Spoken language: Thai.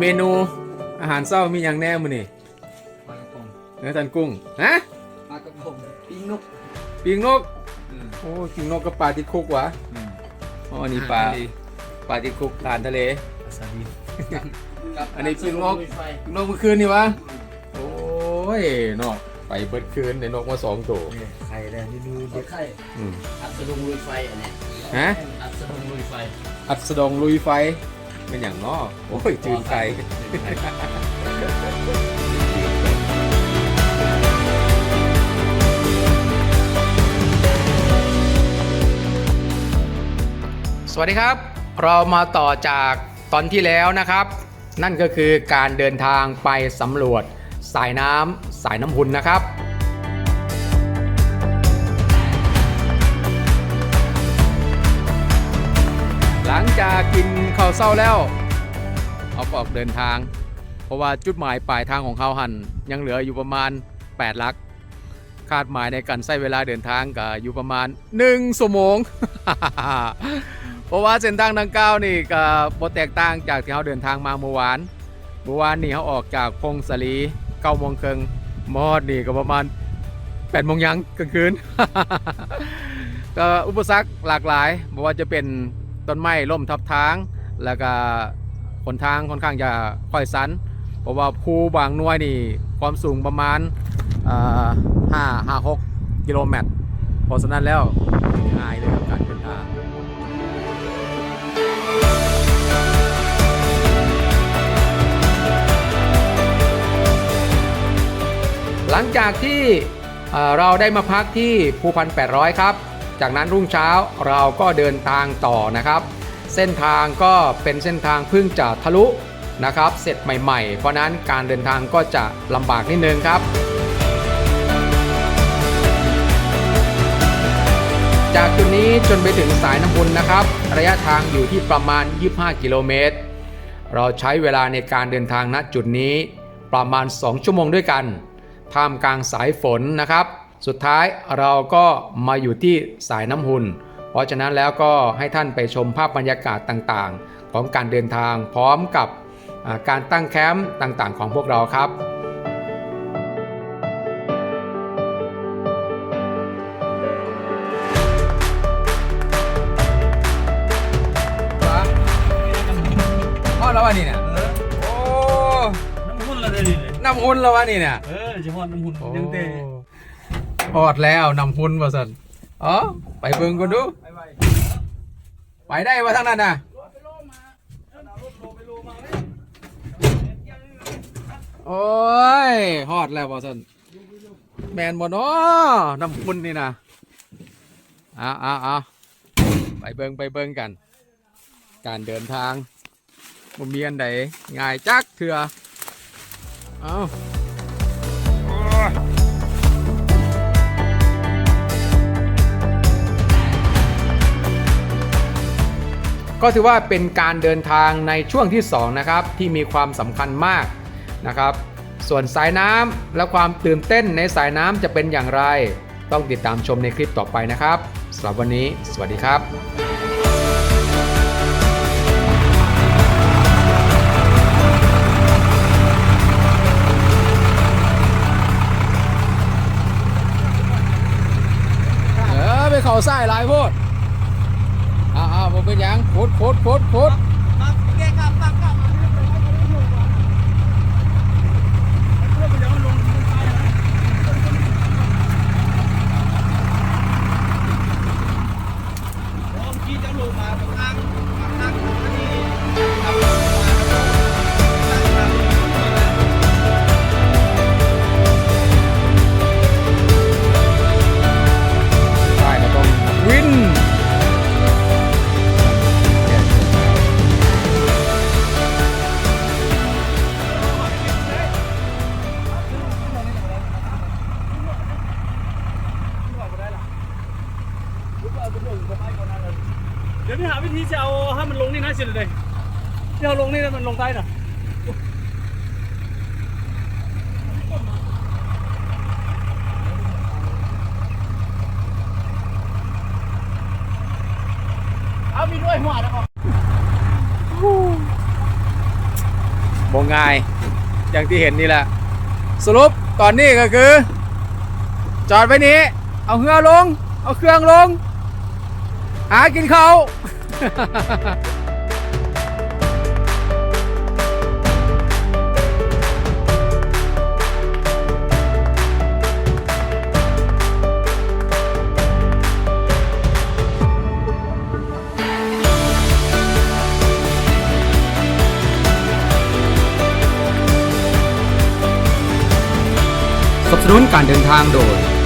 เมนูอาหารเช้ามีอย่างแน่มื้อนี่ปลากระพงเนื้อตันกุ้งฮะปลากระพงปิ้งนกปิงนกอืมโอ้ปิงนกกับปลาติดคุกวะอืมอ๋ออันนี้ปลาปลาติดคุกทานทะเลอาซาบินอันนี้ปิงนกปิงนกเมื่อคืนนี่วะโอ้ยนกไปเบิดคืนในนกมาสองตัวนี่ไข่แดงนี่ดูเด็กไข่อืมอัดสะดุงลุยไฟอันเนี้ยฮะอัดสะดุงลุยไฟอัดสดงลุยไฟ เป็นอย่างนอโอ้ยจืนไก่สวัสดีครับ เรามาต่อจากตอนที่แล้วนะครับ นั่นก็คือการเดินทางไปสำรวจสายน้ำสายน้ำพุนนะครับ หลังจากกินข้าวเศร้าแล้วเอาออกเดินทาง เพราะว่าจุดหมายปลายทางของเขาหันยังเหลืออยู่ประมาณ 8 ลัก คาดหมายในการใช้เวลาเดินทางก็อยู่ประมาณ1ชั่วโมง เพราะว่าเส้นทางดังกล่าวนี่ก็บ่แตกต่างจากที่เขาเดินทางมาเมื่อวาน เมื่อวานนี่เขาออกจากพงศลีเก้าโมงครึ่งมอดนี่ก็ประมาณ8โมงยังกลางคืนก็อุปสรรคหลากหลายไม่ว่าจะเป็น ต้นไม้ล่มทับทาง แล้วก็หนทางค่อนข้างจะค่อยสัน เพราะว่าภูบางน่วยนี่ความสูงประมาณห้าห้าหกกิโลเมตรเพราะฉะนั้นแล้วง่ายเลยกับการเดินทางหลังจากที่เราได้มาพักที่ภูพันแปดร้อยครับ จากนั้นรุ่งเช้าเราก็เดินทางต่อนะครับ เส้นทางก็เป็นเส้นทางเพิ่งจะทะลุนะครับ เสร็จใหม่ ๆ เพราะนั้นการเดินทางก็จะลำบากนิดนึงครับจากจุดนี้จนไปถึงสายน้ำพุนนะครับ ระยะทางอยู่ที่ประมาณ 25 กิโลเมตร เราใช้เวลาในการเดินทางณจุดนี้ประมาณ 2 ชั่วโมงด้วยกัน ท่ามกลางสายฝนนะครับ สุดท้ายเราก็มาอยู่ที่สายน้ำหุนเพราะฉะนั้นแล้วก็ให้ท่านไปชมภาพบรรยากาศต่างๆ ของการเดินทางพร้อมกับอ่าการตั้งแคมป์ต่างๆ ของพวกเราครับพ่อแล้ววะนี่เนี่ยเออโอ้น้ำหุ่นละเลยนี่เลยน้ำหุนแล้ววะนี่เนี่ยเออเฉพาะน้ำหุ่นยังเตะ ออดแล้วนำหุ้นมาสันอ๋อไปเบิ่งกันดู ไปได้มาทางนั้นนะโอ้ยฮอดแล้วบอสันแมนบอนาะน้ำหุ้นนี่นะเอาเอาเอาไปเบิงไปเบิงกัน การเดินทางบ่มีอันใดง่ายจักเถื่อเอา ก็ถือว่าเป็นการเดินทางในช่วงที่2นะครับที่มีความสำคัญมากนะครับ ส่วนสายน้ำและความตื่นเต้นในสายน้ำจะเป็นอย่างไร ต้องติดตามชมในคลิปต่อไปนะครับสำหรับวันนี้ สวัสดีครับเออไปเขาใส่หลายโพด เป็นหยังโคตรโคตรโคตรโคตร มาเกะกับปักกับ เดี๋ยวพี่หาวิธีจะเอาให้มันลงนี่นะสิเลยที่เอาลงนี่แล้วมันลงใต้น่ะเอามีด้วยหัวนะครับบงง่าย อย่างที่เห็นนี่แหละ สรุปตอนนี้ก็คือ จอดไว้นี้ เอาเรือลง เอาเครื่องลง หากินเขาสนับสนุนการเดินทางโดย